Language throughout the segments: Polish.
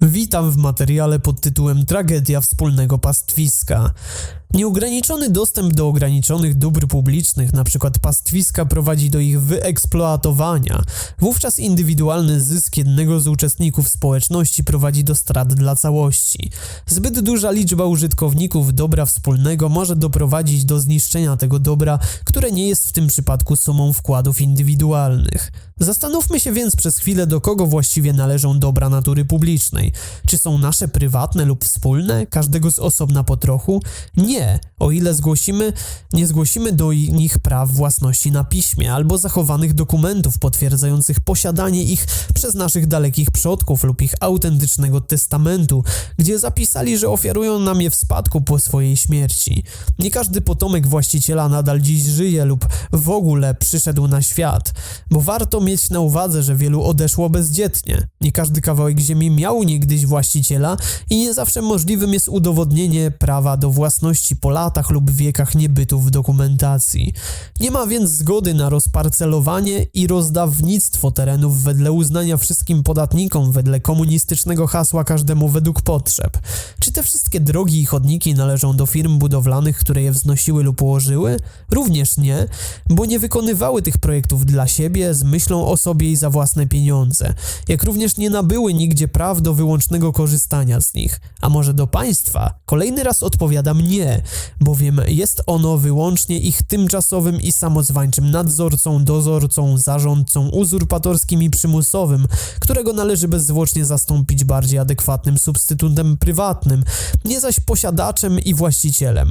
Witam w materiale pod tytułem Tragedia wspólnego pastwiska. Nieograniczony dostęp do ograniczonych dóbr publicznych, np. pastwiska, prowadzi do ich wyeksploatowania. Wówczas indywidualny zysk jednego z uczestników społeczności prowadzi do strat dla całości. Zbyt duża liczba użytkowników dobra wspólnego może doprowadzić do zniszczenia tego dobra, które nie jest w tym przypadku sumą wkładów indywidualnych. Zastanówmy się więc przez chwilę, do kogo właściwie należą dobra natury publicznej. Czy są nasze prywatne lub wspólne, każdego z osobna po trochu? Nie, o ile zgłosimy, nie zgłosimy do nich praw własności na piśmie albo zachowanych dokumentów potwierdzających posiadanie ich przez naszych dalekich przodków lub ich autentycznego testamentu, gdzie zapisali, że ofiarują nam je w spadku po swojej śmierci. Nie każdy potomek właściciela nadal dziś żyje lub w ogóle przyszedł na świat, bo warto mieć na uwadze, że wielu odeszło bezdzietnie. Nie każdy kawałek ziemi miał niegdyś właściciela i nie zawsze możliwym jest udowodnienie prawa do własności po latach lub wiekach niebytu w dokumentacji. Nie ma więc zgody na rozparcelowanie i rozdawnictwo terenów wedle uznania wszystkim podatnikom, wedle komunistycznego hasła każdemu według potrzeb. Czy te wszystkie drogi i chodniki należą do firm budowlanych, które je wznosiły lub ułożyły? Również nie, bo nie wykonywały tych projektów dla siebie z myślą o sobie i za własne pieniądze, jak również nie nabyły nigdzie praw do wyłącznego korzystania z nich. A może do państwa? Kolejny raz odpowiadam nie, bowiem jest ono wyłącznie ich tymczasowym i samozwańczym nadzorcą, dozorcą, zarządcą uzurpatorskim i przymusowym, którego należy bezzwłocznie zastąpić bardziej adekwatnym substytutem prywatnym, nie zaś posiadaczem i właścicielem.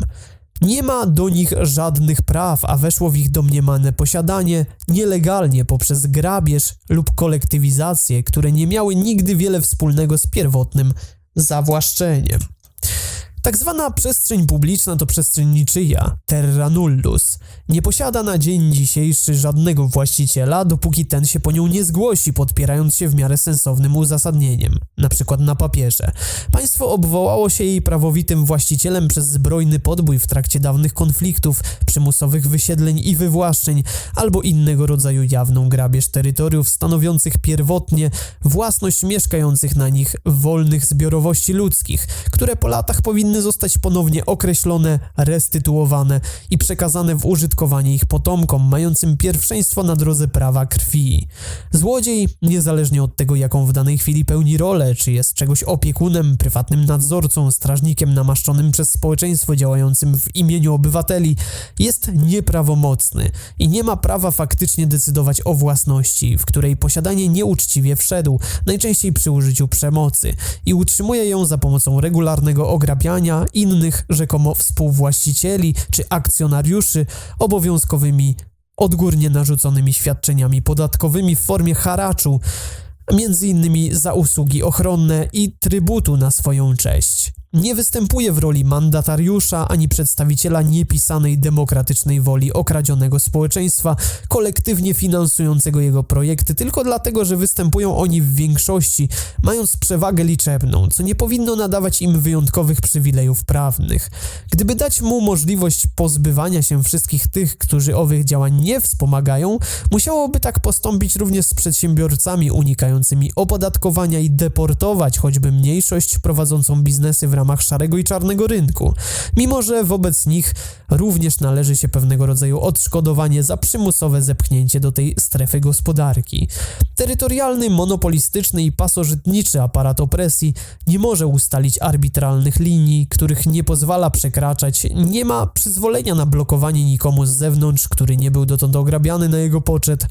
Nie ma do nich żadnych praw, a weszło w ich domniemane posiadanie nielegalnie poprzez grabież lub kolektywizację, które nie miały nigdy wiele wspólnego z pierwotnym zawłaszczeniem. Tak zwana przestrzeń publiczna to przestrzeń niczyja, terra nullus. Nie posiada na dzień dzisiejszy żadnego właściciela, dopóki ten się po nią nie zgłosi, podpierając się w miarę sensownym uzasadnieniem, na przykład na papierze. Państwo obwołało się jej prawowitym właścicielem przez zbrojny podbój w trakcie dawnych konfliktów, przymusowych wysiedleń i wywłaszczeń, albo innego rodzaju jawną grabież terytoriów stanowiących pierwotnie własność mieszkających na nich wolnych zbiorowości ludzkich, które po latach powinny powinny zostać ponownie określone, restytuowane i przekazane w użytkowanie ich potomkom, mającym pierwszeństwo na drodze prawa krwi. Złodziej, niezależnie od tego, jaką w danej chwili pełni rolę, czy jest czegoś opiekunem, prywatnym nadzorcą, strażnikiem namaszczonym przez społeczeństwo działającym w imieniu obywateli, jest nieprawomocny i nie ma prawa faktycznie decydować o własności, w której posiadanie nieuczciwie wszedł, najczęściej przy użyciu przemocy, i utrzymuje ją za pomocą regularnego ograbiania innych rzekomo współwłaścicieli czy akcjonariuszy obowiązkowymi odgórnie narzuconymi świadczeniami podatkowymi w formie haraczu, między innymi za usługi ochronne i trybutu na swoją cześć nie występuje w roli mandatariusza ani przedstawiciela niepisanej demokratycznej woli okradzionego społeczeństwa, kolektywnie finansującego jego projekty, tylko dlatego, że występują oni w większości, mając przewagę liczebną, co nie powinno nadawać im wyjątkowych przywilejów prawnych. Gdyby dać mu możliwość pozbywania się wszystkich tych, którzy owych działań nie wspomagają, musiałoby tak postąpić również z przedsiębiorcami unikającymi opodatkowania i deportować choćby mniejszość prowadzącą biznesy w ramach ramach szarego i czarnego rynku, mimo że wobec nich również należy się pewnego rodzaju odszkodowanie za przymusowe zepchnięcie do tej strefy gospodarki. Terytorialny, monopolistyczny i pasożytniczy aparat opresji nie może ustalić arbitralnych linii, których nie pozwala przekraczać, nie ma przyzwolenia na blokowanie nikomu z zewnątrz, który nie był dotąd ograbiany na jego poczet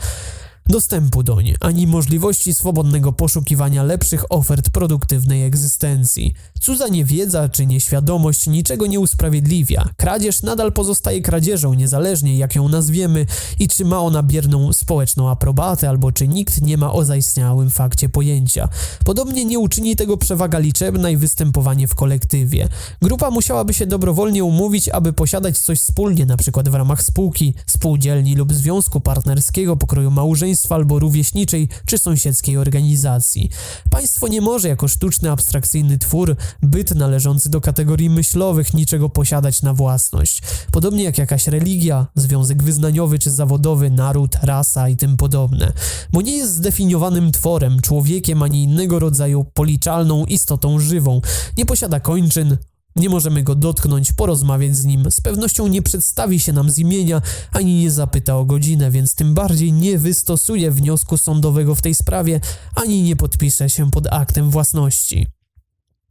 dostępu doń, ani możliwości swobodnego poszukiwania lepszych ofert produktywnej egzystencji. Cudza niewiedza czy nieświadomość niczego nie usprawiedliwia. Kradzież nadal pozostaje kradzieżą, niezależnie jak ją nazwiemy i czy ma ona bierną społeczną aprobatę, albo czy nikt nie ma o zaistniałym fakcie pojęcia. Podobnie nie uczyni tego przewaga liczebna i występowanie w kolektywie. Grupa musiałaby się dobrowolnie umówić, aby posiadać coś wspólnie, np. w ramach spółki, spółdzielni lub związku partnerskiego pokroju małżeństwa państwa albo rówieśniczej czy sąsiedzkiej organizacji. Państwo nie może jako sztuczny, abstrakcyjny twór, byt należący do kategorii myślowych niczego posiadać na własność. Podobnie jak jakaś religia, związek wyznaniowy czy zawodowy, naród, rasa i tym podobne. Bo nie jest zdefiniowanym tworem, człowiekiem ani innego rodzaju policzalną istotą żywą. Nie posiada kończyn, nie możemy go dotknąć, porozmawiać z nim, z pewnością nie przedstawi się nam z imienia, ani nie zapyta o godzinę, więc tym bardziej nie wystosuje wniosku sądowego w tej sprawie, ani nie podpisze się pod aktem własności.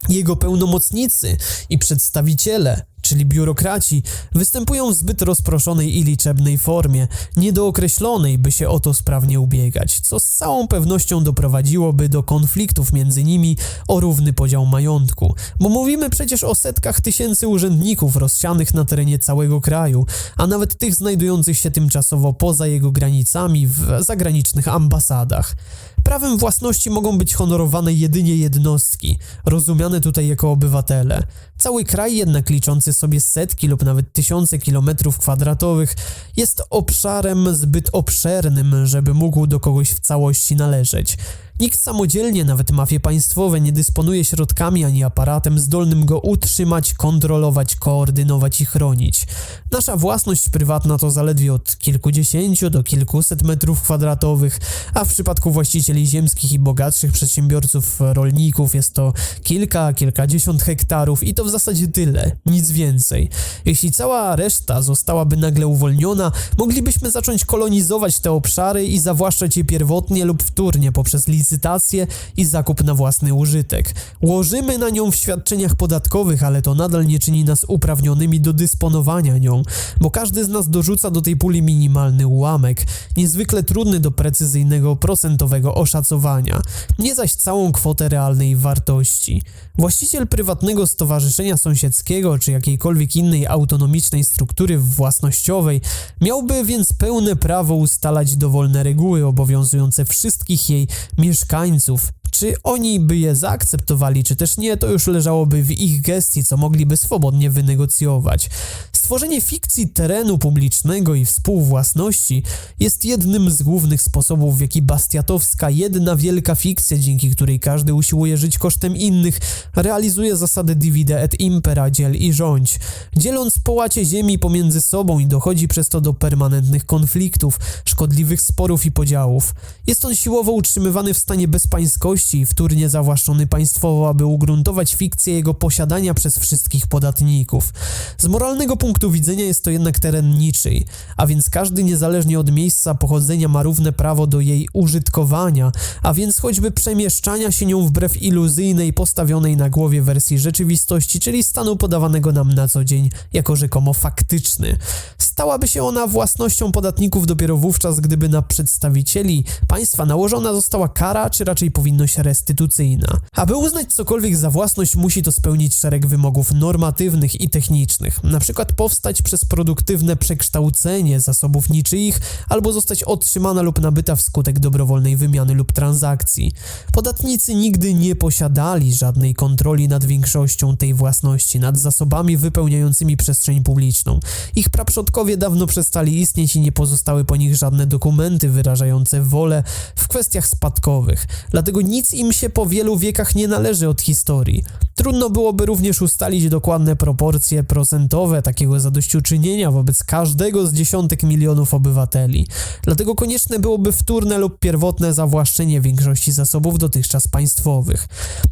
Jego pełnomocnicy i przedstawiciele czyli biurokraci, występują w zbyt rozproszonej i liczebnej formie, niedookreślonej, by się o to sprawnie ubiegać, co z całą pewnością doprowadziłoby do konfliktów między nimi o równy podział majątku, bo mówimy przecież o setkach tysięcy urzędników rozsianych na terenie całego kraju, a nawet tych znajdujących się tymczasowo poza jego granicami w zagranicznych ambasadach. Prawem własności mogą być honorowane jedynie jednostki, rozumiane tutaj jako obywatele. Cały kraj jednak liczący sobie setki lub nawet tysiące kilometrów kwadratowych jest obszarem zbyt obszernym, żeby mógł do kogoś w całości należeć. Nikt samodzielnie, nawet mafie państwowe, nie dysponuje środkami ani aparatem zdolnym go utrzymać, kontrolować, koordynować i chronić. Nasza własność prywatna to zaledwie od kilkudziesięciu do kilkuset metrów kwadratowych, a w przypadku właścicieli ziemskich i bogatszych przedsiębiorców, rolników jest to kilka, kilkadziesiąt hektarów i to w zasadzie tyle, nic więcej. Jeśli cała reszta zostałaby nagle uwolniona, moglibyśmy zacząć kolonizować te obszary i zawłaszczać je pierwotnie lub wtórnie poprzez licencję licytację i zakup na własny użytek. Łożymy na nią w świadczeniach podatkowych, ale to nadal nie czyni nas uprawnionymi do dysponowania nią, bo każdy z nas dorzuca do tej puli minimalny ułamek, niezwykle trudny do precyzyjnego procentowego oszacowania, nie zaś całą kwotę realnej wartości. Właściciel prywatnego stowarzyszenia sąsiedzkiego czy jakiejkolwiek innej autonomicznej struktury własnościowej miałby więc pełne prawo ustalać dowolne reguły obowiązujące wszystkich jej mieszkańców mieszkańców czy oni by je zaakceptowali, czy też nie, to już leżałoby w ich gestii, co mogliby swobodnie wynegocjować. Stworzenie fikcji terenu publicznego i współwłasności jest jednym z głównych sposobów, w jaki Bastiatowska, jedna wielka fikcja, dzięki której każdy usiłuje żyć kosztem innych, realizuje zasadę divide et impera, dziel i rządź. Dzieląc połacie ziemi pomiędzy sobą i dochodzi przez to do permanentnych konfliktów, szkodliwych sporów i podziałów. Jest on siłowo utrzymywany w stanie bezpańskości i wtórnie zawłaszczony państwowo, aby ugruntować fikcję jego posiadania przez wszystkich podatników. Z moralnego punktu widzenia jest to jednak teren niczyj, a więc każdy niezależnie od miejsca pochodzenia ma równe prawo do jej użytkowania, a więc choćby przemieszczania się nią wbrew iluzyjnej, postawionej na głowie wersji rzeczywistości, czyli stanu podawanego nam na co dzień jako rzekomo faktyczny. Stałaby się ona własnością podatników dopiero wówczas, gdyby na przedstawicieli państwa nałożona została kara, czy raczej powinność restytucyjna. Aby uznać cokolwiek za własność, musi to spełnić szereg wymogów normatywnych i technicznych, na przykład powstać przez produktywne przekształcenie zasobów niczyich albo zostać otrzymana lub nabyta wskutek dobrowolnej wymiany lub transakcji. Podatnicy nigdy nie posiadali żadnej kontroli nad większością tej własności, nad zasobami wypełniającymi przestrzeń publiczną. Ich praprzodkowie dawno przestali istnieć i nie pozostały po nich żadne dokumenty wyrażające wolę w kwestiach spadkowych. Dlatego nic im się po wielu wiekach nie należy od historii. Trudno byłoby również ustalić dokładne proporcje procentowe takiego zadośćuczynienia wobec każdego z dziesiątek milionów obywateli. Dlatego konieczne byłoby wtórne lub pierwotne zawłaszczenie większości zasobów dotychczas państwowych.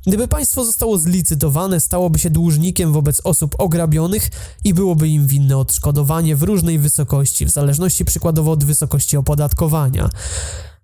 Gdyby państwo zostało zlicytowane, stałoby się dłużnikiem wobec osób ograbionych i byłoby im winne odszkodowanie w różnej wysokości, w zależności przykładowo od wysokości opodatkowania.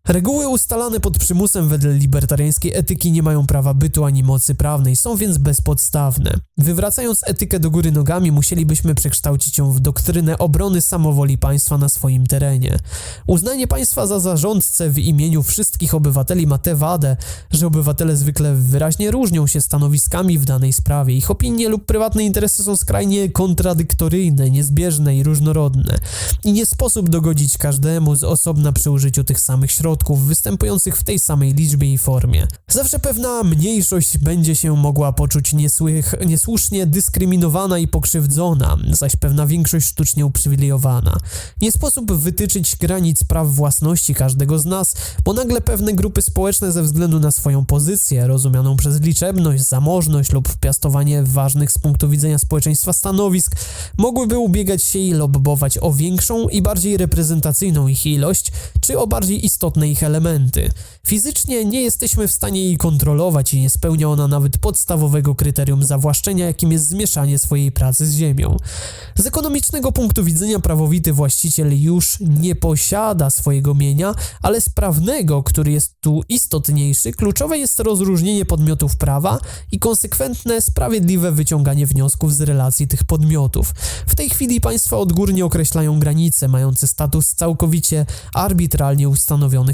Reguły ustalane pod przymusem wedle libertariańskiej etyki nie mają prawa bytu ani mocy prawnej, są więc bezpodstawne. Wywracając etykę do góry nogami, musielibyśmy przekształcić ją w doktrynę obrony samowoli państwa na swoim terenie. Uznanie państwa za zarządcę w imieniu wszystkich obywateli ma tę wadę, że obywatele zwykle wyraźnie różnią się stanowiskami w danej sprawie. Ich opinie lub prywatne interesy są skrajnie kontradyktoryjne, niezbieżne i różnorodne. I nie sposób dogodzić każdemu z osobna przy użyciu tych samych środków występujących w tej samej liczbie i formie. Zawsze pewna mniejszość będzie się mogła poczuć niesłych, niesłusznie dyskryminowana i pokrzywdzona, zaś pewna większość sztucznie uprzywilejowana. Nie sposób wytyczyć granic praw własności każdego z nas, bo nagle pewne grupy społeczne ze względu na swoją pozycję, rozumianą przez liczebność, zamożność lub piastowanie ważnych z punktu widzenia społeczeństwa stanowisk, mogłyby ubiegać się i lobbować o większą i bardziej reprezentacyjną ich ilość, czy o bardziej istotne ich elementy. Fizycznie nie jesteśmy w stanie jej kontrolować i nie spełnia ona nawet podstawowego kryterium zawłaszczenia, jakim jest zmieszanie swojej pracy z ziemią. Z ekonomicznego punktu widzenia prawowity właściciel już nie posiada swojego mienia, ale z prawnego, który jest tu istotniejszy, kluczowe jest rozróżnienie podmiotów prawa i konsekwentne, sprawiedliwe wyciąganie wniosków z relacji tych podmiotów. W tej chwili państwa odgórnie określają granice mające status całkowicie arbitralnie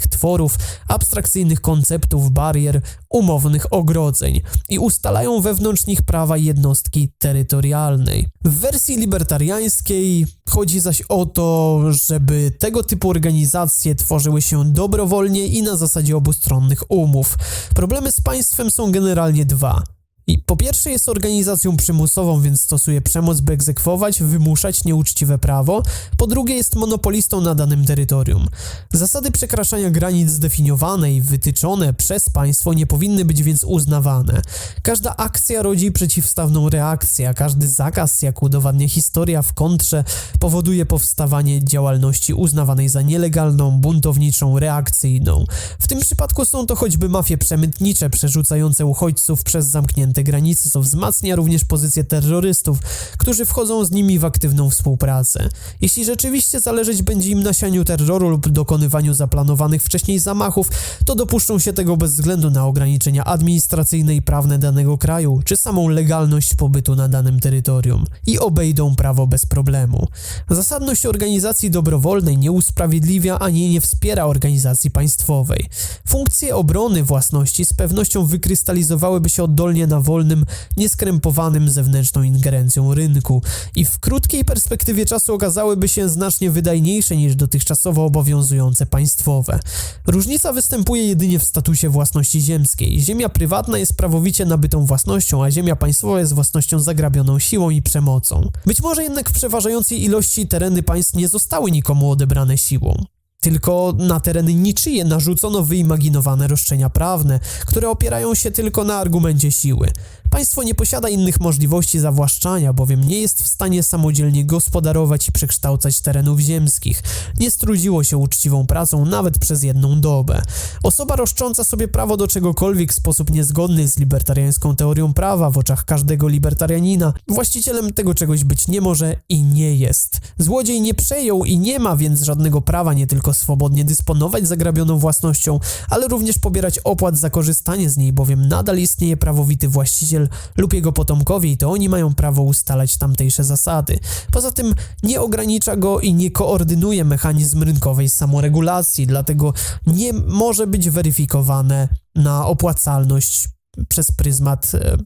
tworów, abstrakcyjnych konceptów, barier, umownych ogrodzeń i ustalają wewnątrz nich prawa jednostki terytorialnej. W wersji libertariańskiej chodzi zaś o to, żeby tego typu organizacje tworzyły się dobrowolnie i na zasadzie obustronnych umów. Problemy z państwem są generalnie dwa. I po pierwsze jest organizacją przymusową, więc stosuje przemoc, by egzekwować, wymuszać nieuczciwe prawo. Po drugie jest monopolistą na danym terytorium. Zasady przekraczania granic zdefiniowane i wytyczone przez państwo nie powinny być więc uznawane. Każda akcja rodzi przeciwstawną reakcję, a każdy zakaz, jak udowadnia historia w kontrze, powoduje powstawanie działalności uznawanej za nielegalną, buntowniczą, reakcyjną. W tym przypadku są to choćby mafie przemytnicze przerzucające uchodźców przez zamknięte te granice, co wzmacnia również pozycję terrorystów, którzy wchodzą z nimi w aktywną współpracę. Jeśli rzeczywiście zależeć będzie im na sianiu terroru lub dokonywaniu zaplanowanych wcześniej zamachów, to dopuszczą się tego bez względu na ograniczenia administracyjne i prawne danego kraju, czy samą legalność pobytu na danym terytorium i obejdą prawo bez problemu. Zasadność organizacji dobrowolnej nie usprawiedliwia ani nie wspiera organizacji państwowej. Funkcje obrony własności z pewnością wykrystalizowałyby się oddolnie na wolnym, nieskrępowanym zewnętrzną ingerencją rynku i w krótkiej perspektywie czasu okazałyby się znacznie wydajniejsze niż dotychczasowo obowiązujące państwowe. Różnica występuje jedynie w statusie własności ziemskiej. Ziemia prywatna jest prawowicie nabytą własnością, a ziemia państwowa jest własnością zagrabioną siłą i przemocą. Być może jednak w przeważającej ilości tereny państw nie zostały nikomu odebrane siłą. Tylko na tereny niczyje narzucono wyimaginowane roszczenia prawne, które opierają się tylko na argumencie siły. Państwo nie posiada innych możliwości zawłaszczania, bowiem nie jest w stanie samodzielnie gospodarować i przekształcać terenów ziemskich. Nie strudziło się uczciwą pracą nawet przez jedną dobę. Osoba roszcząca sobie prawo do czegokolwiek w sposób niezgodny z libertariańską teorią prawa w oczach każdego libertarianina, właścicielem tego czegoś być nie może i nie jest. Złodziej nie przejął i nie ma więc żadnego prawa nie tylko swobodnie dysponować zagrabioną własnością, ale również pobierać opłat za korzystanie z niej, bowiem nadal istnieje prawowity właściciel lub jego potomkowie i to oni mają prawo ustalać tamtejsze zasady. Poza tym nie ogranicza go i nie koordynuje mechanizm rynkowej samoregulacji, dlatego nie może być weryfikowane na opłacalność przez pryzmat e,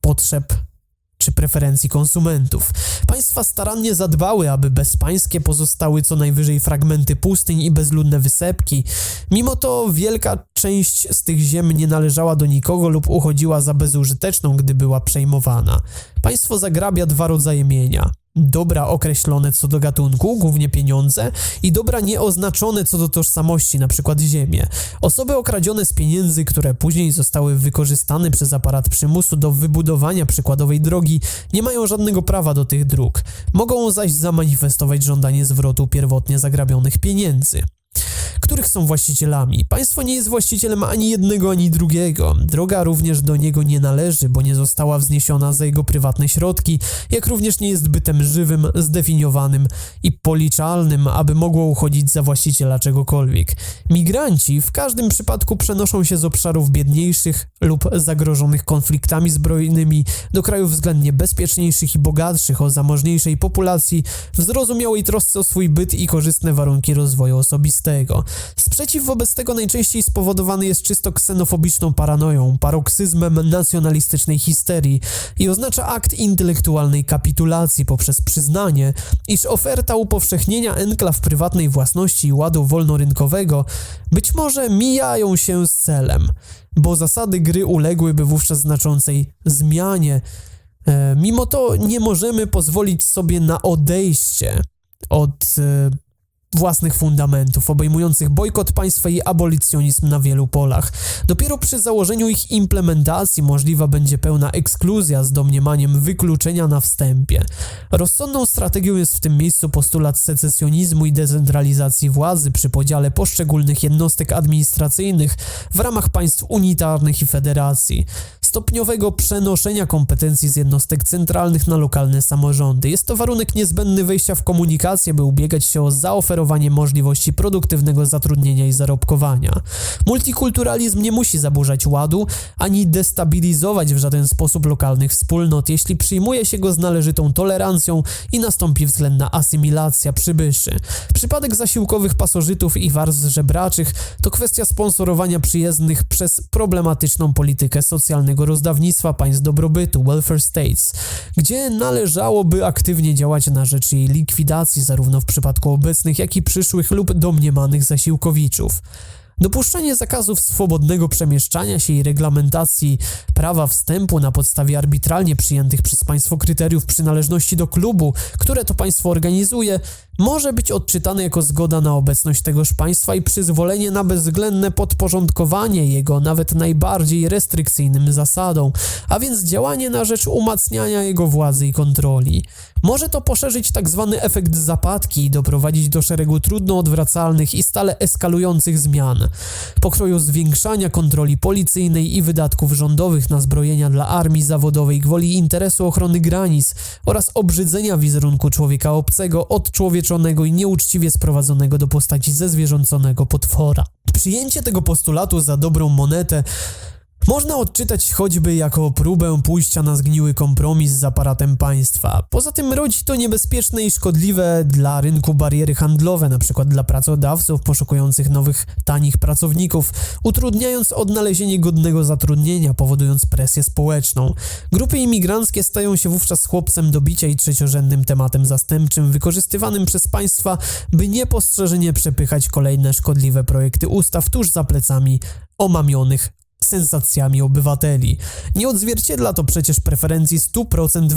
potrzeb czy preferencji konsumentów. Państwa starannie zadbały, aby bezpańskie pozostały co najwyżej fragmenty pustyń i bezludne wysepki. Mimo to wielka część z tych ziem nie należała do nikogo lub uchodziła za bezużyteczną, gdy była przejmowana. Państwo zagrabia dwa rodzaje mienia dobra określone co do gatunku, głównie pieniądze, i dobra nieoznaczone co do tożsamości, np. ziemię. Osoby okradzione z pieniędzy, które później zostały wykorzystane przez aparat przymusu do wybudowania przykładowej drogi, nie mają żadnego prawa do tych dróg. Mogą zaś zamanifestować żądanie zwrotu pierwotnie zagrabionych pieniędzy których są właścicielami. Państwo nie jest właścicielem ani jednego, ani drugiego. Droga również do niego nie należy, bo nie została wzniesiona za jego prywatne środki, jak również nie jest bytem żywym, zdefiniowanym i policzalnym, aby mogło uchodzić za właściciela czegokolwiek. Migranci w każdym przypadku przenoszą się z obszarów biedniejszych lub zagrożonych konfliktami zbrojnymi do krajów względnie bezpieczniejszych i bogatszych o zamożniejszej populacji w zrozumiałej trosce o swój byt i korzystne warunki rozwoju osobistego. Sprzeciw wobec tego najczęściej spowodowany jest czysto ksenofobiczną paranoją, paroksyzmem nacjonalistycznej histerii i oznacza akt intelektualnej kapitulacji poprzez przyznanie, iż oferta upowszechnienia enklaw prywatnej własności i ładu wolnorynkowego być może mijają się z celem, bo zasady gry uległyby wówczas znaczącej zmianie. E, mimo to nie możemy pozwolić sobie na odejście od e, własnych fundamentów, obejmujących bojkot państwa i abolicjonizm na wielu polach. Dopiero przy założeniu ich implementacji możliwa będzie pełna ekskluzja z domniemaniem wykluczenia na wstępie. Rozsądną strategią jest w tym miejscu postulat secesjonizmu i decentralizacji władzy przy podziale poszczególnych jednostek administracyjnych w ramach państw unitarnych i federacji stopniowego przenoszenia kompetencji z jednostek centralnych na lokalne samorządy. Jest to warunek niezbędny wejścia w komunikację, by ubiegać się o zaoferowanie możliwości produktywnego zatrudnienia i zarobkowania. Multikulturalizm nie musi zaburzać ładu, ani destabilizować w żaden sposób lokalnych wspólnot, jeśli przyjmuje się go z należytą tolerancją i nastąpi względna asymilacja przybyszy. Przypadek zasiłkowych pasożytów i warstw żebraczych to kwestia sponsorowania przyjezdnych przez problematyczną politykę socjalnego rozdawnictwa państw dobrobytu, welfare states, gdzie należałoby aktywnie działać na rzecz jej likwidacji zarówno w przypadku obecnych, jak i przyszłych lub domniemanych zasiłkowiczów. Dopuszczenie zakazów swobodnego przemieszczania się i reglamentacji prawa wstępu na podstawie arbitralnie przyjętych przez państwo kryteriów przynależności do klubu, które to państwo organizuje, może być odczytane jako zgoda na obecność tegoż państwa i przyzwolenie na bezwzględne podporządkowanie jego nawet najbardziej restrykcyjnym zasadom, a więc działanie na rzecz umacniania jego władzy i kontroli. Może to poszerzyć tak zwany efekt zapadki i doprowadzić do szeregu trudno odwracalnych i stale eskalujących zmian. Pokroju zwiększania kontroli policyjnej i wydatków rządowych na zbrojenia dla armii zawodowej gwoli interesu ochrony granic oraz obrzydzenia wizerunku człowieka obcego od człowieczeństwa i nieuczciwie sprowadzonego do postaci zezwierząconego potwora. Przyjęcie tego postulatu za dobrą monetę można odczytać choćby jako próbę pójścia na zgniły kompromis z aparatem państwa. Poza tym rodzi to niebezpieczne i szkodliwe dla rynku bariery handlowe, np. dla pracodawców poszukujących nowych, tanich pracowników, utrudniając odnalezienie godnego zatrudnienia, powodując presję społeczną. Grupy imigranckie stają się wówczas chłopcem do bicia i trzeciorzędnym tematem zastępczym, wykorzystywanym przez państwa, by niepostrzeżenie przepychać kolejne szkodliwe projekty ustaw tuż za plecami omamionych sensacjami obywateli. Nie odzwierciedla to przecież preferencji 100%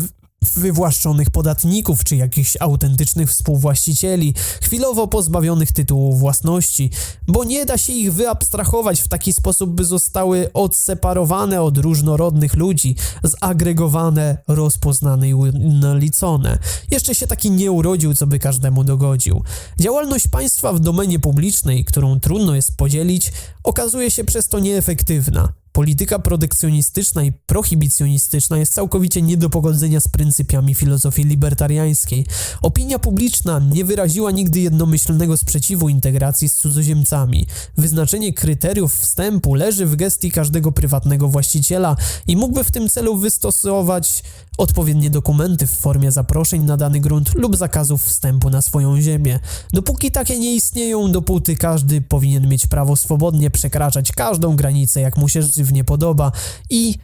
wywłaszczonych podatników czy jakichś autentycznych współwłaścicieli, chwilowo pozbawionych tytułu własności, bo nie da się ich wyabstrahować w taki sposób, by zostały odseparowane od różnorodnych ludzi, zagregowane, rozpoznane i ulicone. Jeszcze się taki nie urodził, co by każdemu dogodził. Działalność państwa w domenie publicznej, którą trudno jest podzielić, okazuje się przez to nieefektywna. Polityka protekcjonistyczna i prohibicjonistyczna jest całkowicie nie do pogodzenia z pryncypiami filozofii libertariańskiej. Opinia publiczna nie wyraziła nigdy jednomyślnego sprzeciwu integracji z cudzoziemcami. Wyznaczenie kryteriów wstępu leży w gestii każdego prywatnego właściciela i mógłby w tym celu wystosować odpowiednie dokumenty w formie zaproszeń na dany grunt lub zakazów wstępu na swoją ziemię. Dopóki takie nie istnieją, dopóty każdy powinien mieć prawo swobodnie przekraczać każdą granicę, jak mu się żywnie podoba i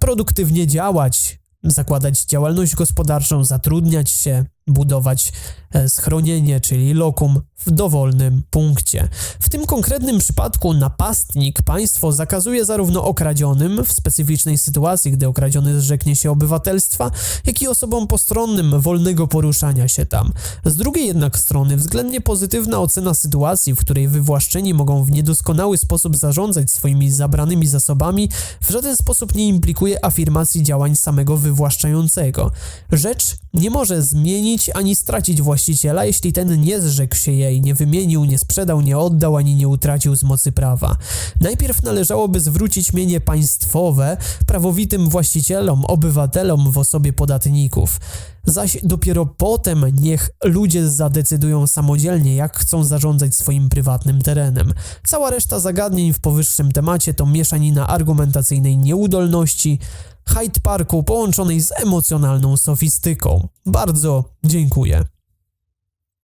produktywnie działać, zakładać działalność gospodarczą, zatrudniać się, budować e, schronienie, czyli lokum w dowolnym punkcie. W tym konkretnym przypadku napastnik państwo zakazuje zarówno okradzionym w specyficznej sytuacji, gdy okradziony zrzeknie się obywatelstwa, jak i osobom postronnym wolnego poruszania się tam. Z drugiej jednak strony względnie pozytywna ocena sytuacji, w której wywłaszczeni mogą w niedoskonały sposób zarządzać swoimi zabranymi zasobami, w żaden sposób nie implikuje afirmacji działań samego wywłaszczającego. Rzecz nie może zmienić ani stracić właściciela, jeśli ten nie zrzekł się jej, nie wymienił, nie sprzedał, nie oddał ani nie utracił z mocy prawa. Najpierw należałoby zwrócić mienie państwowe prawowitym właścicielom, obywatelom w osobie podatników. Zaś dopiero potem niech ludzie zadecydują samodzielnie, jak chcą zarządzać swoim prywatnym terenem. Cała reszta zagadnień w powyższym temacie to mieszanina argumentacyjnej nieudolności, Hyde Parku połączonej z emocjonalną sofistyką. Bardzo dziękuję.